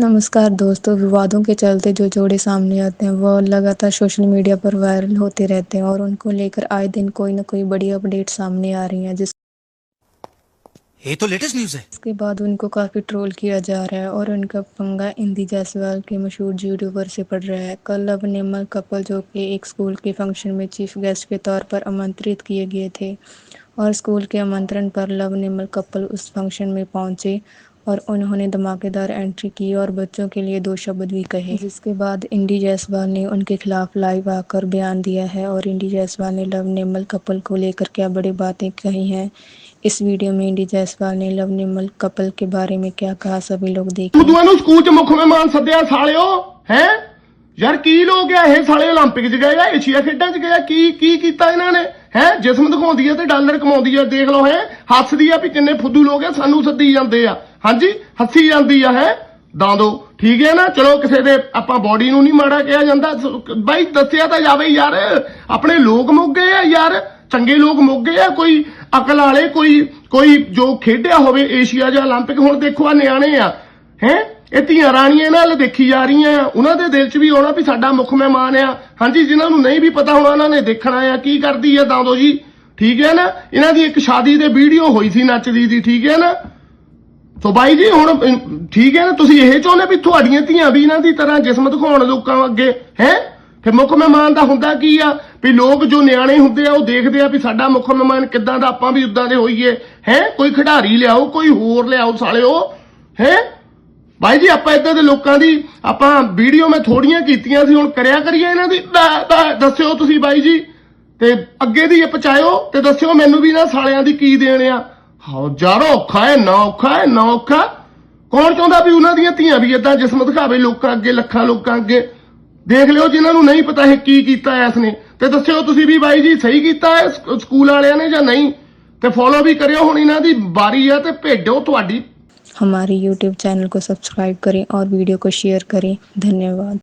नमस्कार दोस्तों विवादों के चलते जो जोड़े सामने आते हैं वो लगातार सोशल मीडिया पर वायरल होते रहते हैं और उनको लेकर आए दिन कोई ना कोई बड़ी अपडेट सामने आ रही है जिसके ये तो लेटेस्ट न्यूज़ है। बाद उनको काफ़ी ट्रोल किया जा रहा है और उनका पंगा इंदी जायसवाल के मशहूर यूट्यूबर से पड़ रहा है। कल लव निर्मल कपल जो कि एक स्कूल के फ़ंक्शन में चीफ गेस्ट के तौर पर आमंत्रित किए गए थे और स्कूल के आमंत्रण पर लव निर्मल कपल उस फ़ंक्शन में पहुँचे और उन्होंने धमाकेदार एंट्री की और बच्चों के लिए दो शब्द भी कहे जिसके बाद इंडी जायसवाल ने उनके खिलाफ लाइव आकर बयान दिया है और इंडी जायसवाल ने लव निमल कपल को लेकर क्या बड़ी बातें कही हैं इस वीडियो में इंडी जायसवाल ने लव निमल कपल के बारे में क्या कहा सभी लोग देखें ਫੁੱਦੂਆਂ ਨੂੰ ਸਕੂਲ ਚ ਮੁੱਖ ਮਹਿਮਾਨ ਸੱਦਿਆ ਸਾਲਿਓ ਹੈ ਯਾਰ ਕੀ ਲੋਕ ਆ ਇਹ ਸਾਲੇ 올림픽 ਚ ਗਏ ਆ ਏਸ਼ੀਆ ਖੇਡਾਂ ਚ ਗਏ ਆ ਕੀ ਕੀ ਕੀਤਾ ਇਹਨਾਂ ਨੇ ਹੈ ਜਿਸਮ ਦਿਖਾਉਂਦੀ ਆ ਤੇ ਡਾਲਰ ਕਮਾਉਂਦੀ ਆ ਦੇਖ ਲਓ ਹੈ ਹੱਸਦੀ ਆ ਵੀ ਕਿੰਨੇ ਫੁੱਦੂ ਲੋਕ ਆ ਸਾਨੂੰ ਸੱਦੀ ਜਾਂਦੇ ਆ ਹਾਂਜੀ ਹੱਸੀ ਜਾਂਦੀ ਆ ਹੈ ਦਾਂਦੋ ਠੀਕ ਹੈ ਨਾ ਚਲੋ ਕਿਸੇ ਦੇ ਆਪਾਂ ਬਾਡੀ ਨੂੰ ਨਹੀਂ ਮਾੜਾ ਕਿਹਾ ਜਾਂਦਾ ਸ- ਬਾਈ ਦੱਸਿਆ ਤਾਂ ਜਾਵੇ ਯਾਰ ਆਪਣੇ ਲੋਕ ਮੁੱਕ ਗਏ ਆ ਯਾਰ ਚੰਗੇ ਲੋਕ ਮੁੱਕ ਗਏ ਆ ਕੋਈ ਅਕਲ ਵਾਲੇ ਕੋਈ ਕੋਈ ਜੋ ਖੇਡਿਆ ਹੋਵੇ ਏਸ਼ੀਆ ਜਾਂ 올림픽 ਹੁਣ ਦੇਖੋ ਆ ਨਿਆਣੇ ਆ ਹੈ ਇਹ ਧੀਆਂ ਰਾਣੀਆਂ ਨਾਲ ਦੇਖੀ ਜਾ ਰਹੀਆਂ। ਉਹਨਾਂ ਦੇ ਦਿਲ 'ਚ ਵੀ ਆਉਣਾ ਵੀ ਸਾਡਾ ਮੁੱਖ ਮਹਿਮਾਨ ਆ। ਹਾਂਜੀ, ਜਿਨ੍ਹਾਂ ਨੂੰ ਨਹੀਂ ਵੀ ਪਤਾ ਹੋਣਾ, ਉਹਨਾਂ ਨੇ ਦੇਖਣਾ ਆ ਕੀ ਕਰਦੀ ਆ ਦਾਦੋ ਜੀ। ਠੀਕ ਹੈ ਨਾ? ਇਹਨਾਂ ਦੀ ਇੱਕ ਸ਼ਾਦੀ ਦੇ ਵੀਡੀਓ ਹੋਈ ਸੀ ਨੱਚਦੀ ਦੀ, ਠੀਕ ਹੈ ਨਾ? ਸੋ ਬਾਈ ਜੀ, ਹੁਣ ਠੀਕ ਹੈ ਨਾ? ਤੁਸੀਂ ਇਹ ਚਾਹੁੰਦੇ ਵੀ ਤੁਹਾਡੀਆਂ ਧੀਆਂ ਵੀ ਇਹਨਾਂ ਦੀ ਤਰ੍ਹਾਂ ਜਿਸਮ ਦਿਖਾਉਣ ਲੋਕਾਂ ਅੱਗੇ, ਹੈ? ਫਿਰ ਮੁੱਖ ਮਹਿਮਾਨ ਦਾ ਹੁੰਦਾ ਕੀ ਆ? ਵੀ ਲੋਕ ਜੋ ਨਿਆਣੇ ਹੁੰਦੇ ਆ, ਉਹ ਦੇਖਦੇ ਆ ਵੀ ਸਾਡਾ ਮੁੱਖ ਮਹਿਮਾਨ ਕਿੱਦਾਂ ਦਾ, ਆਪਾਂ ਵੀ ਉਦਾਂ ਦੇ ਹੋਈਏ। ਹੈ? ਕੋਈ ਖਿਡਾਰੀ ਲਿਆਓ, ਕੋਈ ਹੋਰ ਲਿਆਓ ਸਾਲਿਓ। ਹੈ? ਬਾਈ ਜੀ, ਆਪਾਂ ਇਦਾਂ ਦੇ ਲੋਕਾਂ ਦੀ ਆਪਾਂ ਵੀਡੀਓ ਮੈਂ ਥੋੜੀਆਂ ਕੀਤੀਆਂ ਸੀ, ਹੁਣ ਕਰਿਆ ਕਰੀਏ ਇਹਨਾਂ ਦੀ? ਦੱਸਿਓ ਤੁਸੀਂ ਬਾਈ ਜੀ। ਤੇ ਅੱਗੇ ਦੀ ਇਹ ਪਹੁੰਚਾਇਓ ਤੇ ਦੱਸਿਓ ਮੈਨੂੰ ਵੀ ਨਾ ਸਾਲਿਆਂ ਦੀ ਕੀ ਦੇਣ ਆ। ਹਾਂ ਔਖਾ ਹੈ, ਨਾ ਔਖਾ ਹੈ, ਨਾ ਔਖਾ। ਕੌਣ ਚਾਹੁੰਦਾ ਵੀ ਉਹਨਾਂ ਦੀਆਂ ਧੀਆਂ ਵੀ ਇਦਾਂ ਜਿਸਮ ਦਿਖਾਵੇ ਲੋਕਾਂ ਅੱਗੇ, ਲੱਖਾਂ ਲੋਕਾਂ ਅੱਗੇ? ਦੇਖ ਲਿਓ ਜਿਨ੍ਹਾਂ ਨੂੰ ਨਹੀਂ ਪਤਾ ਇਹ ਕੀ ਕੀਤਾ ਐ ਇਸਨੇ ਤੇ ਦੱਸਿਓ ਤੁਸੀਂ ਵੀ ਬਾਈ ਜੀ, ਸਹੀ ਕੀਤਾ ਹੈ ਸਕੂਲ ਵਾਲਿਆਂ ਨੇ ਜਾਂ ਨਹੀਂ? ਤੇ ਫੋਲੋ ਵੀ ਕਰਿਓ ਹੁਣ ਇਹਨਾਂ ਦੀ ਵਾਰੀ ਆ ਤੇ ਭੇਡੋ ਤੁਹਾਡੀ हमारे यूट्यूब चैनल को सब्सक्राइब करें और वीडियो को शेयर करें धन्यवाद